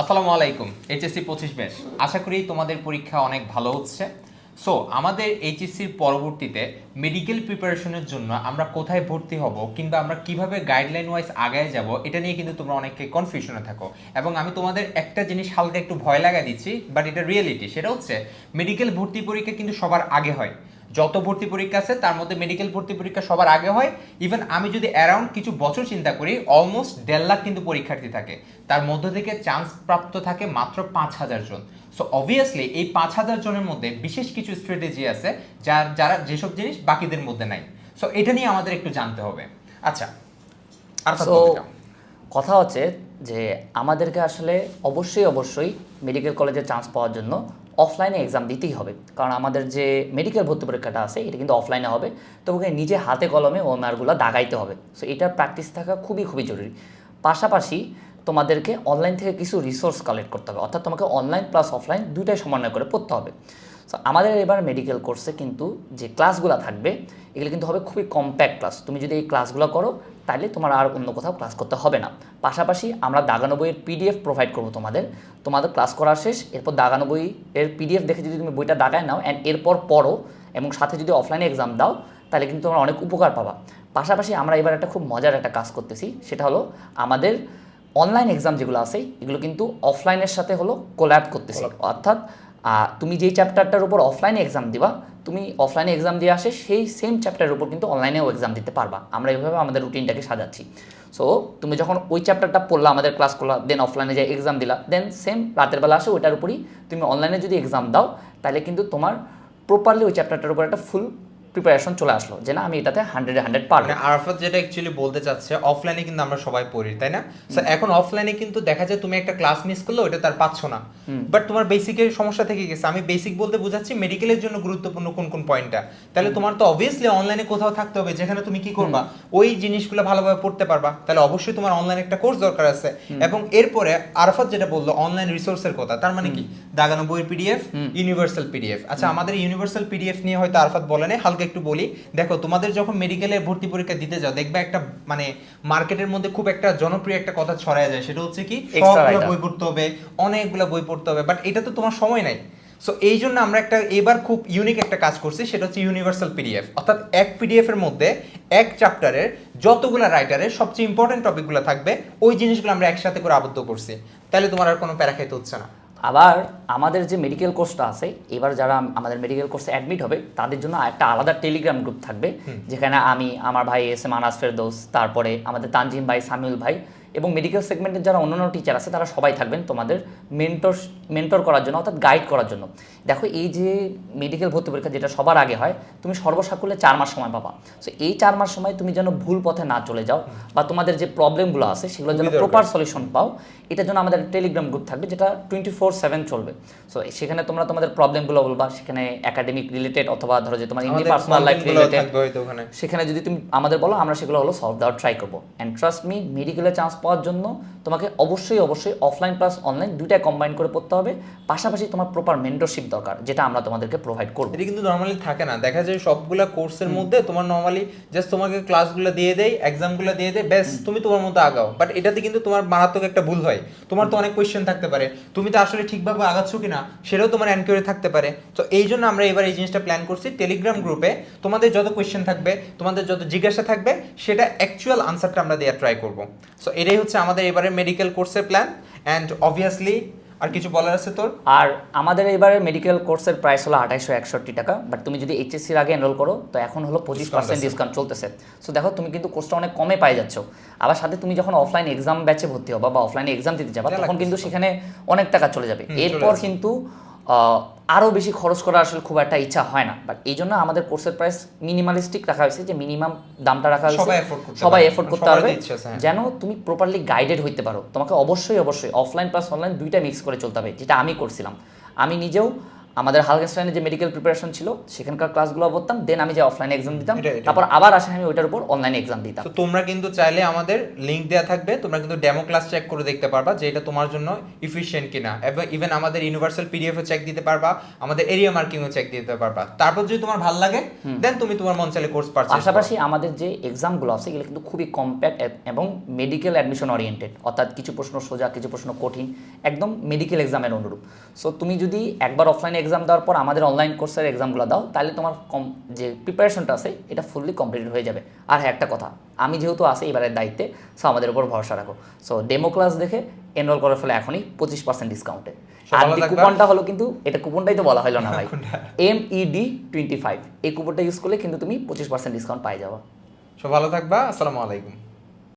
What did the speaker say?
আসসালামু আলাইকুম, এইচএসসি পঁচিশ ব্যাচ। আশা করি তোমাদের পরীক্ষা অনেক ভালো হচ্ছে। সো আমাদের এইচএসসির পরবর্তীতে মেডিকেল প্রিপারেশনের জন্য আমরা কোথায় ভর্তি হব কিংবা আমরা কীভাবে গাইডলাইন ওয়াইজ আগায় যাব, এটা নিয়ে কিন্তু তোমরা অনেকে কনফিউশনে থাকো। এবং আমি তোমাদের একটা জিনিস হালকা একটু ভয় লাগা দিচ্ছি বাট এটা রিয়েলিটি সেটা হচ্ছে মেডিকেল ভর্তি পরীক্ষা কিন্তু সবার আগে হয়। যত ভর্তি পরীক্ষা আছে তার মধ্যে মেডিকেল ভর্তি পরীক্ষা সবার আগে হয়। ইভেন আমি যদি অ্যারাউন্ড কিছু বছর চিন্তা করি অলমোস্ট দেড় লাখ কিন্তু পরীক্ষার্থী থাকে। তার মধ্য থেকে চান্স প্রাপ্ত থাকে মাত্র পাঁচ হাজার জন। সো অবভিয়াসলি এই পাঁচ হাজার জনের মধ্যে বিশেষ কিছু স্ট্র্যাটেজি আছে যার যারা যেসব জিনিস বাকিদের মধ্যে নাই। সো এটা নিয়ে আমাদের একটু জানতে হবে। আচ্ছা আর কথা হচ্ছে যে আমাদেরকে আসলে অবশ্যই অবশ্যই মেডিকেল কলেজে চান্স পাওয়ার জন্য অফলাইনে এক্সাম দিতেই হবে। কারণ আমাদের যে মেডিকেল ভর্তি পরীক্ষাটা আছে, এটা কিন্তু অফলাইনে হবে। তোমাকে নিজে হাতে কলমে ওমারগুলো দাগাইতে হবে। সো এটার প্র্যাকটিস থাকা খুবই খুবই জরুরি। পাশাপাশি তোমাদেরকে অনলাইন থেকে কিছু রিসোর্স কালেক্ট করতে হবে। অর্থাৎ তোমাকে অনলাইন প্লাস অফলাইন দুইটাই সমন্বয় করে পড়তে হবে। সো আমাদের এবার মেডিকেল কোর্সে কিন্তু যে ক্লাসগুলো থাকবে এগুলো কিন্তু হবে খুবই কম্প্যাক্ট ক্লাস তুমি যদি এই ক্লাসগুলো করো তাহলে তোমার আর অন্য কোথাও ক্লাস করতে হবে না। পাশাপাশি আমরা দাগানো বইয়ের পিডিএফ প্রোভাইড করব তোমাদের। তোমাদের ক্লাস করা শেষ এরপর দাগানো বই এর পিডিএফ দেখে যদি তুমি বইটা দাগায় নাও অ্যান্ড এরপর পড়ো এবং সাথে যদি অফলাইনে এক্সাম দাও তাহলে কিন্তু তোমরা অনেক উপকার পাবা। পাশাপাশি আমরা এবার একটা খুব মজার একটা কাজ করতেছি সেটা হলো আমাদের অনলাইন এক্সাম যেগুলো আছে এগুলো কিন্তু অফলাইনের সাথে হলো কোল্যাব করতেছি। অর্থাৎ তুমি যেই চ্যাপ্টারটার উপর অফলাইনে এক্সাম দিবা, তুমি অফলাইনে এক্সাম দিয়ে আসে সেই সেম চ্যাপ্টারের উপর কিন্তু অনলাইনেও এক্সাম দিতে পারবা। আমরা এইভাবে আমাদের রুটিনটাকে সাজাচ্ছি। সো তুমি যখন ওই চ্যাপ্টারটা পড়লা, আমাদের ক্লাস করলা দেন অফলাইনে যে এক্সাম দিলা দেন সেম রাতের বেলা আসে ওইটার উপরই তুমি অনলাইনে যদি এক্সাম দাও, তাহলে কিন্তু তোমার প্রপারলি ওই চ্যাপ্টারটার উপর একটা ফুল প্রিপারেশন চলে আসলো যে না আমি এটাতে হান্ড্রেডে হান্ড্রেড পারব। মানে আরাফাত যেটা অ্যাকচুয়ালি বলতে চাচ্ছে অফলাইনে কিন্তু আমরা সবাই পড়ি তাই না? এখন অফলাইনে কিন্তু দেখা যায় তুমি একটা ক্লাস মিস করলে ওটা তার পাচ্ছ না। বাট তোমার বেসিকের সমস্যা থেকে গেছে। আমি বেসিক বলতে বোঝাচ্ছি মেডিকেলের জন্য গুরুত্বপূর্ণ কোন কোন পয়েন্টটা তাহলে তোমার তো অবভিয়াসলি অনলাইনে কোথাও থাকতে হবে যেখানে তুমি কি করবা? ওই জিনিসগুলো ভালোভাবে পড়তে পারবা। তাহলে অবশ্যই তোমার অনলাইন একটা কোর্স দরকার আছে। এবং এরপরে আরাফাত যেটা বলল অনলাইন রিসোর্সের কথা তার মানে কি? দাগানো বইয়ের পিডিএফ ইউনিভার্সাল পিডিএফ আচ্ছা আমাদের ইউনিভার্সাল পিডিএফ নিয়ে হয়তো আরাফাত বলে নেই হালকা একটু বলি। দেখো তোমাদের যখন মেডিকেলে ভর্তি পরীক্ষা দিতে যাও দেখবে একটা মানে মার্কেটের মধ্যে খুব একটা জনপ্রিয় একটা কথা ছড়ায় যায়। সেটা হচ্ছে কি সবগুলো বই পড়তে হবে অনেকগুলো বই পড়তে হবে বাট এটা তো তোমার সময় নাই। সো এই জন্য আমরা একটা এবার খুব ইউনিক একটা কাজ করছি সেটা হচ্ছে ইউনিভার্সাল পিডিএফ অর্থাৎ এক পিডিএফ এর মধ্যে এক চ্যাপ্টারের যতগুলো রাইটারের সবচেয়ে ইম্পর্টেন্ট টপিকগুলো থাকবে ওই জিনিসগুলো আমরা একসাথে করে আবদ্ধ করছি। তাহলে তোমার আর কোনো প্যারা খাইতে হচ্ছে না। আবার আমাদের যে মেডিকেল কোর্সটা আছে এবার যারা আমাদের মেডিকেল কোর্সে অ্যাডমিট হবে তাদের জন্য একটা আলাদা টেলিগ্রাম গ্রুপ থাকবে যেখানে আমি আমার ভাই এস এম আনাস ফেরদোস তারপরে আমাদের তানজিম ভাই সামিউল ভাই এবং মেডিকেল সেগমেন্টের যারা অন্যান্য টিচার আছে তারা সবাই থাকবেন তোমাদের মেন্টর মেন্টর করার জন্য অর্থাৎ গাইড করার জন্য। দেখো এই যে মেডিকেল ভর্তি পরীক্ষা যেটা সবার আগে হয় তুমি সর্বসাকুল্যে চার মাস সময় পাবা। সো এই চার মাস সময় তুমি যেন ভুল পথে না চলে যাও বা তোমাদের যে প্রবলেমগুলো আছে সেগুলো যেন প্রপার সলিউশন পাও এটার জন্য আমাদের টেলিগ্রাম গ্রুপ থাকবে যেটা টোয়েন্টি ফোর সেভেন চলবে। সো সেখানে তোমরা তোমাদের প্রবলেমগুলো বলবা সেখানে একাডেমিক রিলেটেড অথবা ধরো যে তোমার এমনি পার্সোনাল লাইফ রিলেটেড সেখানে যদি তুমি আমাদের বলো আমরা সেগুলো হলো সলভ দেওয়ার ট্রাই করব। অ্যান্ড ট্রাস্ট মি মেডিকেলে চান্স পাওয়ার জন্য তোমাকে অবশ্যই অবশ্যই অফলাইন প্লাস অনলাইন দুইটাই কম্বাইন করে পড়তে হবে। পাশাপাশি তোমার প্রপার মেন্টরশিপ দরকার যেটা আমরা তোমাদেরকে প্রোভাইড করব। এটা কিন্তু নর্মালি থাকে না। দেখা যায় সবগুলা কোর্সের মধ্যে তোমার নর্মালি জাস্ট তোমাকে ক্লাসগুলো দিয়ে দেয় এক্সামগুলো দিয়ে দেয় ব্যাস তুমি তোমার মতো আগাও। বাট এটাতে কিন্তু তোমার মারাত্মক একটা ভুল হয়। তোমার তো অনেক কোয়েশ্চেন থাকতে পারে। তুমি তো আসলে ঠিকভাবে আগাচ্ছ কিনা সেটাও তোমার এনকোয়ারি থাকতে পারে। তো এই জন্য আমরা এবার এই জিনিসটা প্ল্যান করছি টেলিগ্রাম গ্রুপে তোমাদের যত কোয়েশ্চেন থাকবে তোমাদের যত জিজ্ঞাসা থাকবে সেটা অ্যাকচুয়াল আনসারটা আমরা দেওয়ার ট্রাই করব। সো এটাই হচ্ছে আমাদের এবারে মেডিকেল কোর্সের প্ল্যান অ্যান্ড অবভিয়াসলি আর কিছু বলার আছে তোর? আর আমাদের এবারে মেডিকেল কোর্সের প্রাইস হলো আঠাইশো একষট্টি টাকা বাট তুমি যদি এইচএসসির আগে এনরোল করো তো এখন হলো পঁচিশ পার্সেন্ট ডিসকাউন্ট চলতেছে। সো দেখো তুমি কিন্তু কোর্সটা অনেক কমে পাই যাচ্ছ। আবার সাথে তুমি যখন অফলাইন এক্সাম ব্যাচে ভর্তি হবা বা অফলাইনে এক্সাম দিতে যাবা তখন কিন্তু সেখানে অনেক টাকা চলে যাবে। এরপর। কিন্তু আহ, আরও বেশি খরচ করার আসলে খুব একটা ইচ্ছা হয় না। বাট এই জন্য আমাদের কোর্সের প্রাইস মিনিমালিস্টিক রাখা হয়েছে যে মিনিমাম দামটা রাখা হয়েছে। সবাই। এফোর্ড করতে হবে পারবে। হ্যাঁ। যেন তুমি প্রপারলি গাইডেড হইতে পারো। তোমাকে অবশ্যই অবশ্যই অফলাইন প্লাস অনলাইন দুইটা মিক্স করে চলতে হবে যেটা আমি করছিলাম। আমি নিজেও আমাদের হালকেস্টাইনের যে মেডিকেল প্রিপারেশন ছিল সেখানকার ক্লাসগুলো করতাম দেন আমি যে অফলাইনে এক্সাম দিতাম। তারপর আবার আসে আমি ওইটার উপর অনলাইনে এক্সাম দিতাম। তো তোমরা কিন্তু চাইলে আমাদের লিংক দেওয়া থাকবে তোমরা কিন্তু ডেমো ক্লাস চেক করে দেখতে পারবা যে এটা তোমার জন্য ইফিশিয়েন্ট কিনা। এবং ইভেন আমাদের ইউনিভার্সাল পিডিএফ চেক দিতে পারবা আমাদের এরিয়া মার্কিংও চেক দিতে পারবা। তারপর যদি তোমার ভালো লাগে দেন তুমি তোমার মন চাইলে কোর্স পারচেজ পাশাপাশি আমাদের যে এক্সামগুলো আছে এগুলো কিন্তু খুবই কম্প্যাক্ট এবং মেডিকেল অ্যাডমিশন ওরিয়েন্টেড অর্থাৎ কিছু প্রশ্ন সোজা কিছু প্রশ্ন কঠিন একদম মেডিকেল এক্সামের অনুরূপ। সো তুমি যদি একবার অফলাইনে এক্সাম দেওয়ার পর আমাদের অনলাইন কোর্সের এক্সামগুলো দাও তাহলে তোমার কম যে প্রিপারেশনটা আছে এটা ফুললি কমপ্লিট হয়ে যাবে। আর হ্যাঁ একটা কথা আমি যেহেতু আছি এবারের দায়িত্বে সো আমাদের উপর ভরসা রাখো। সো ডেমো ক্লাস দেখে এনরোল করার ফলে এখনই পঁচিশ পার্সেন্ট ডিসকাউন্টে আর। কুপনটা হলো কিন্তু এটা কুপনটাই তো বলা হলো না ভাই? এম ইডি টোয়েন্টি ফাইভ এই কুপনটা ইউজ করলে কিন্তু তুমি পঁচিশ পার্সেন্ট ডিসকাউন্ট পাই যাবা। সব ভালো থাকবা আসসালামু আলাইকুম।